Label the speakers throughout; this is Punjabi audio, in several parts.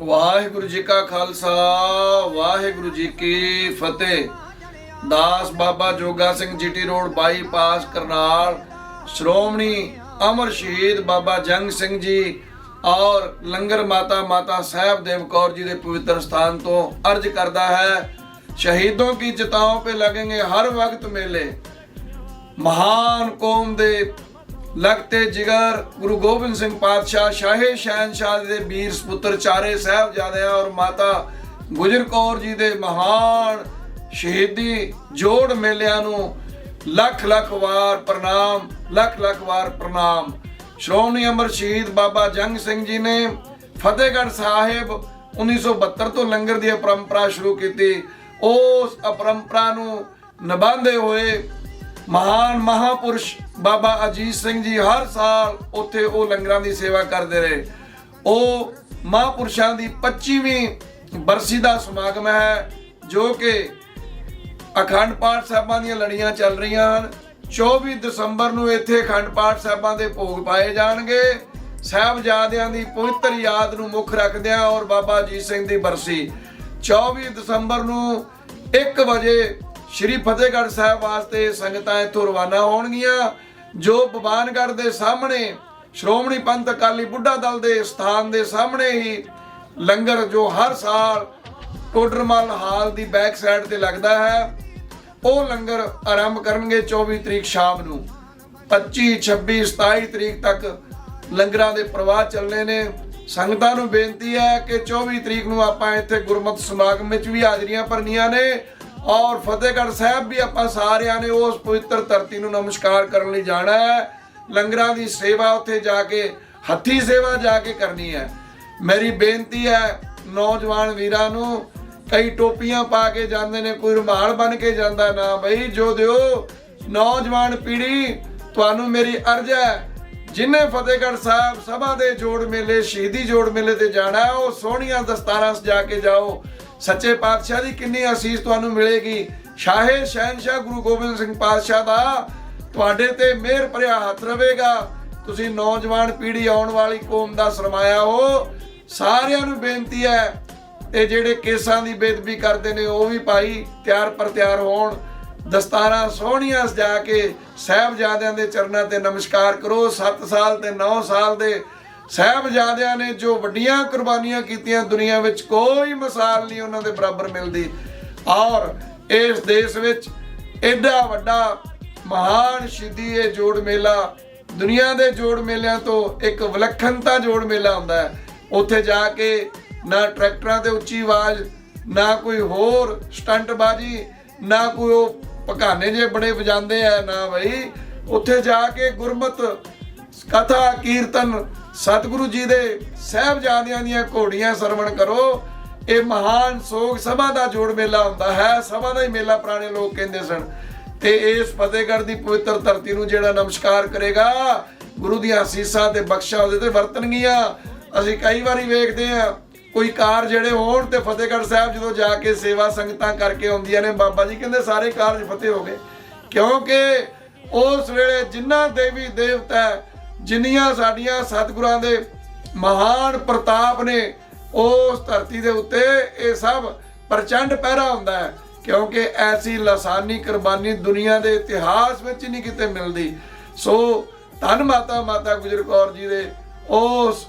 Speaker 1: ਵਾਹਿਗੁਰੂ ਜੀ ਕਾ ਖਾਲਸਾ, ਵਾਹਿਗੁਰੂ ਜੀ ਕੀ ਫਤਿਹ। ਦਾਸ Baba Joga Singh GT road bypass Karnal, Shiromani ਅਮਰ ਸ਼ਹੀਦ ਬਾਬਾ ਜੰਗ ਸਿੰਘ ਜੀ ਔਰ ਲੰਗਰ ਮਾਤਾ ਮਾਤਾ ਸਾਹਿਬ ਦੇਵ ਕੌਰ ਜੀ ਦੇ ਪਵਿੱਤਰ ਸਥਾਨ ਤੋਂ ਅਰਜ ਕਰਦਾ ਹੈ, ਸ਼ਹੀਦੋਂ ਕੀ ਚਿਤਾਓਂ ਪੇ ਲੱਗेंगे ਹਰ ਵਕਤ ਮੇਲੇ। ਮਹਾਨ ਕੌਮ ਦੇ ਲਗਤੇ ਜਿਗਰ ਗੁਰੂ ਗੋਬਿੰਦ ਸਿੰਘ ਪਾਤਸ਼ਾਹ, ਸ਼ਾਹੇ ਸ਼ਹਿਨਸ਼ਾਹ ਦੇ ਵੀਰ ਸਪੁੱਤਰ ਚਾਰੇ ਸਾਹਿਬਜ਼ਾਦਿਆਂ ਔਰ ਮਾਤਾ ਗੁਜਰ ਕੌਰ ਜੀ ਦੇ ਮਹਾਨ ਸ਼ਹੀਦੀ ਜੋੜ ਮੇਲਿਆਂ ਨੂੰ ਲੱਖ ਲੱਖ ਵਾਰ ਪ੍ਰਣਾਮ, ਲੱਖ ਲੱਖ ਵਾਰ ਪ੍ਰਣਾਮ। ਸ਼੍ਰੋਮਣੀ ਅਮਰ ਸ਼ਹੀਦ ਬਾਬਾ ਜੰਗ ਸਿੰਘ ਜੀ ਨੇ ਫਤਿਹਗੜ੍ਹ ਸਾਹਿਬ 1972 ਤੋਂ ਲੰਗਰ ਦੀ ਪਰੰਪਰਾ ਸ਼ੁਰੂ ਕੀਤੀ। ਉਸ ਅਪਰੰਪਰਾ ਨੂੰ ਨਿਭਾਉਂਦੇ ਹੋਏ ਮਹਾਨ ਮਹਾਪੁਰਸ਼ ਬਾਬਾ ਅਜੀਤ ਸਿੰਘ ਜੀ ਹਰ ਸਾਲ ਉੱਥੇ ਉਹ ਲੰਗਰਾਂ ਦੀ ਸੇਵਾ ਕਰਦੇ ਰਹੇ। ਉਹ ਮਹਾਪੁਰਸ਼ਾਂ ਦੀ 25ਵੀਂ ਬਰਸੀ ਦਾ ਸਮਾਗਮ ਹੈ, ਜੋ ਕਿ ਅਖੰਡ ਪਾਠ ਸਾਹਿਬਾਂ ਦੀਆਂ ਲੜੀਆਂ ਚੱਲ ਰਹੀਆਂ ਹਨ। 24 ਦਸੰਬਰ ਨੂੰ ਇੱਥੇ ਅਖੰਡ ਪਾਠ ਸਾਹਿਬਾਂ ਦੇ ਭੋਗ ਪਾਏ ਜਾਣਗੇ। ਸਾਹਿਬਜ਼ਾਦਿਆਂ ਦੀ ਪਵਿੱਤਰ ਯਾਦ ਨੂੰ ਮੁੱਖ ਰੱਖਦਿਆਂ ਔਰ ਬਾਬਾ ਅਜੀਤ ਸਿੰਘ ਦੀ ਬਰਸੀ। 24 ਦਸੰਬਰ ਨੂੰ 1 ਵਜੇ ਸ਼੍ਰੀ ਫਤਿਹਗੜ੍ਹ ਸਾਹਿਬ ਵਾਸਤੇ ਸੰਗਤਾਂ ਇੱਥੋਂ ਰਵਾਨਾ ਹੋਣਗੀਆਂ, ਜੋ ਬਵਾਨਗੜ੍ਹ ਦੇ ਸਾਹਮਣੇ, ਸ਼੍ਰੋਮਣੀ ਪੰਥ ਅਕਾਲੀ ਬੁੱਢਾ ਦਲ ਦੇ ਸਥਾਨ ਦੇ ਸਾਹਮਣੇ ਹੀ ਲੰਗਰ ਜੋ ਹਰ ਸਾਲ ਟੋਡਰਮਲ ਹਾਲ ਦੀ ਬੈਕ ਸਾਈਡ ਤੇ ਲੱਗਦਾ ਹੈ। ਉਹ ਲੰਗਰ ਆਰੰਭ ਕਰਨਗੇ 24 ਤਰੀਕ ਸ਼ਾਮ ਨੂੰ। 25 26 27 ਤਰੀਕ ਤੱਕ ਲੰਗਰਾਂ ਦੇ ਪ੍ਰਵਾਹ ਚੱਲਣੇ ਨੇ। ਸੰਗਤਾਂ ਨੂੰ ਬੇਨਤੀ ਹੈ ਕਿ 24 ਤਰੀਕ ਨੂੰ ਆਪਾਂ ਇੱਥੇ ਗੁਰਮਤਿ ਸਮਾਗਮ ਵਿੱਚ ਵੀ ਹਾਜ਼ਰੀਆਂ ਭਰਨੀਆਂ ਨੇ। ਔਰ ਫਤਿਹਗੜ੍ਹ ਸਾਹਿਬ ਵੀ ਆਪਾਂ ਸਾਰਿਆਂ ਨੇ ਉਸ ਪਵਿੱਤਰ ਧਰਤੀ ਨੂੰ ਨਮਸਕਾਰ ਕਰਨ ਲਈ ਜਾਣਾ ਹੈ। ਲੰਗਰਾਂ ਦੀ ਸੇਵਾ ਉੱਥੇ ਜਾ ਕੇ, ਹੱਥੀ ਸੇਵਾ ਜਾ ਕੇ ਕਰਨੀ ਹੈ। ਮੇਰੀ ਬੇਨਤੀ ਹੈ ਨੌਜਵਾਨ ਵੀਰਾਂ ਨੂੰ, ਕਈ ਟੋਪੀਆਂ ਪਾ ਕੇ ਜਾਂਦੇ ਨੇ, ਕੋਈ ਰੁਮਾਲ ਬਣ ਕੇ ਜਾਂਦਾ ਨਾ ਬਈ, ਜੋ ਦਿਓ। ਨੌਜਵਾਨ ਪੀੜ੍ਹੀ, ਤੁਹਾਨੂੰ ਮੇਰੀ ਅਰਜ਼ ਹੈ ਜਿਨੇ ਫਤਿਹਗੜ੍ਹ ਸਾਹਿਬ ਸਭਾ ਦੇ ਜੋੜ ਮੇਲੇ, ਸ਼ਹੀਦੀ ਜੋੜ ਮੇਲੇ ਤੇ ਜਾਣਾ ਉਹ ਸੋਹਣੀਆਂ ਦਸਤਾਰਾਂ ਸਜਾ ਕੇ ਜਾਓ। ਸੱਚੇ ਪਾਤਸ਼ਾਹ ਦੀ ਕਿੰਨੀ ਅਸੀਸ ਤੁਹਾਨੂੰ ਮਿਲੇਗੀ। ਸ਼ਾਹੇ ਸ਼ਹਿਨਸ਼ਾਹ ਗੁਰੂ ਗੋਬਿੰਦ ਸਿੰਘ ਪਾਤਸ਼ਾਹ ਦਾ ਤੁਹਾਡੇ ਤੇ ਮਿਹਰ ਭਰਿਆ ਹੱਥ ਰਵੇਗਾ ਤੁਸੀਂ ਨੌਜਵਾਨ ਪੀੜ੍ਹੀ ਆਉਣ ਵਾਲੀ ਕੌਮ ਦਾ ਸਰਮਾਇਆ ਹੋ। ਸਾਰਿਆਂ ਨੂੰ ਬੇਨਤੀ ਹੈ ਇਹ ਜਿਹੜੇ ਕੇਸਾਂ ਦੀ ਬੇਦਬੀ ਕਰਦੇ ਨੇ, ਉਹ ਵੀ ਭਾਈ ਤਿਆਰ ਪਰ ਤਿਆਰ ਹੋਣ। ਦਸਤਾਰਾਂ ਸੋਹਣੀਆਂ ਸਜਾ ਕੇ ਸਾਹਿਬਜ਼ਾਦਿਆਂ ਦੇ ਚਰਨਾਂ ਤੇ ਨਮਸਕਾਰ ਕਰੋ। 7 ਸਾਲ ਤੇ 9 ਸਾਲ ਦੇ ਸਾਹਿਬਜ਼ਾਦਿਆਂ ਨੇ ਜੋ ਵੱਡੀਆਂ ਕੁਰਬਾਨੀਆਂ ਕੀਤੀਆਂ, ਦੁਨੀਆ ਵਿੱਚ ਕੋਈ ਮਿਸਾਲ ਨਹੀਂ ਉਹਨਾਂ ਦੇ ਬਰਾਬਰ ਮਿਲਦੀ। ਔਰ ਇਸ ਦੇਸ਼ ਵਿੱਚ ਐਡਾ ਵੱਡਾ ਮਹਾਨ ਸ਼ਹੀਦੀ ਇਹ ਜੋੜ ਮੇਲਾ, ਦੁਨੀਆ ਦੇ ਜੋੜ ਮੇਲਿਆਂ ਤੋਂ ਇੱਕ ਵਿਲੱਖਣਤਾ ਜੋੜ ਮੇਲਾ ਹੁੰਦਾ ਹੈ। ਉੱਥੇ ਜਾ ਕੇ ਨਾ ਟਰੈਕਟਰਾਂ ਤੇ ਉੱਚੀ ਆਵਾਜ਼, ਨਾ ਕੋਈ ਹੋਰ ਸਟੰਟਬਾਜ਼ੀ, ਨਾ ਕੋਈ ਉਹ ਪਕਾਨੇ ਜੇ ਬੜੇ ਵਜਾਉਂਦੇ ਆ ਨਾ ਬਈ, ਉੱਥੇ ਜਾ ਕੇ ਗੁਰਮਤ, ਕਥਾ, ਕੀਰਤਨ, ਸਤਿਗੁਰੂ ਜੀ ਦੇ ਸਹਿਬਜ਼ਾਦਿਆਂ ਦੀਆਂ ਘੋੜੀਆਂ ਸਰਵਣ ਕਰੋ। ਇਹ ਮਹਾਨ ਸੋਗ ਸਭਾ ਦਾ ਜੋੜ ਮੇਲਾ ਹੁੰਦਾ ਹੈ, ਸਭਾ ਦਾ ਹੀ ਮੇਲਾ ਪੁਰਾਣੇ ਲੋਕ ਕਹਿੰਦੇ ਸਨ। ਤੇ ਇਸ ਫਤਿਹਗੜ੍ਹ ਦੀ ਪਵਿੱਤਰ ਧਰਤੀ ਨੂੰ ਜਿਹੜਾ ਨਮਸਕਾਰ ਕਰੇਗਾ, ਗੁਰੂ ਦੀਆਂ ਅਸੀਸਾਂ ਤੇ ਬਖਸ਼ਾਂ ਉਹਦੇ ਤੇ ਵਰਤਣਗੀਆਂ। ਅਸੀਂ ਕਈ ਵਾਰੀ ਵੇਖਦੇ ਆ ਕੋਈ ਕਾਰ ਜਿਹੜੇ ਹੋਣ ਤੇ ਫਤਿਹਗੜ੍ਹ ਸਾਹਿਬ ਜਦੋਂ ਜਾ ਕੇ ਸੇਵਾ ਸੰਗਤਾਂ ਕਰਕੇ ਆਉਂਦੀਆਂ ਨੇ, ਬਾਬਾ ਜੀ ਕਹਿੰਦੇ ਸਾਰੇ ਕਾਰਜ ਫਤਿਹ ਹੋ ਗਏ। ਕਿਉਂਕਿ ਉਸ ਵੇਲੇ ਜਿੰਨਾ ਦੇਵੀ ਦੇਵਤਾ ਜਿੰਨੀਆਂ ਸਾਡੀਆਂ ਸਤਿਗੁਰਾਂ ਦੇ ਮਹਾਨ ਪ੍ਰਤਾਪ ਨੇ, ਉਸ ਧਰਤੀ ਦੇ ਉੱਤੇ ਇਹ ਸਭ ਪ੍ਰਚੰਡ ਪਹਿਰਾ ਹੁੰਦਾ ਹੈ। ਕਿਉਂਕਿ ਐਸੀ ਲਸਾਨੀ ਕੁਰਬਾਨੀ ਦੁਨੀਆ ਦੇ ਇਤਿਹਾਸ ਵਿੱਚ ਨਹੀਂ ਕਿਤੇ ਮਿਲਦੀ। ਸੋ ਧੰਨ ਮਾਤਾ ਮਾਤਾ ਗੁਜਰ ਕੌਰ ਜੀ ਦੇ ਉਸ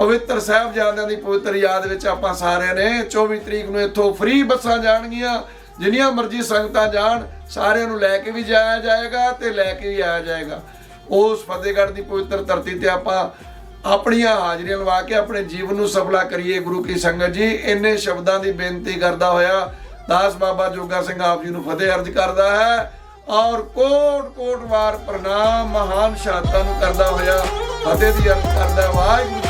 Speaker 1: ਪਵਿੱਤਰ ਸਾਹਿਬਜ਼ਾਦਿਆਂ ਦੀ ਪਵਿੱਤਰ ਯਾਦ ਵਿੱਚ ਆਪਾਂ ਸਾਰਿਆਂ ਨੇ 24 ਤਰੀਕ ਨੂੰ ਇੱਥੋਂ ਫ੍ਰੀ ਬੱਸਾਂ ਜਾਣਗੀਆਂ, ਜਿੰਨੀਆਂ ਮਰਜ਼ੀ ਸੰਗਤਾਂ ਜਾਣ, ਸਾਰਿਆਂ ਨੂੰ ਲੈ ਕੇ ਵੀ ਜਾਇਆ ਜਾਏਗਾ ਤੇ ਲੈ ਕੇ ਵੀ ਆਇਆ ਜਾਏਗਾ ਉਸ ਫਤਿਹਗੜ੍ਹ ਦੀ ਪਵਿੱਤਰ ਧਰਤੀ ਤੇ ਆਪਾਂ ਆਪਣੀਆਂ ਹਾਜ਼ਰੀਆਂ ਲਵਾ ਕੇ ਆਪਣੇ ਜੀਵਨ ਨੂੰ ਸਫਲਾ ਕਰੀਏ ਗੁਰੂ ਕੀ ਸੰਗਤ ਜੀ ਇੰਨੇ ਸ਼ਬਦਾਂ ਦੀ ਬੇਨਤੀ ਕਰਦਾ ਹੋਇਆ, ਦਾਸ ਬਾਬਾ ਜੋਗਾ ਸਿੰਘ ਆਪ ਜੀ ਨੂੰ ਫਤਿਹ ਅਰਜ ਕਰਦਾ ਹੈ ਔਰ ਕੋਟ ਕੋਟ ਵਾਰ ਪ੍ਰਣਾਮ ਮਹਾਨ ਸ਼ਹਾਦਤਾਂ ਨੂੰ ਕਰਦਾ ਹੋਇਆ ਫਤਿਹ ਦੀ ਅਰਜ ਕਰਦਾ ਹੈ। ਵਾਹਿਗੁਰੂ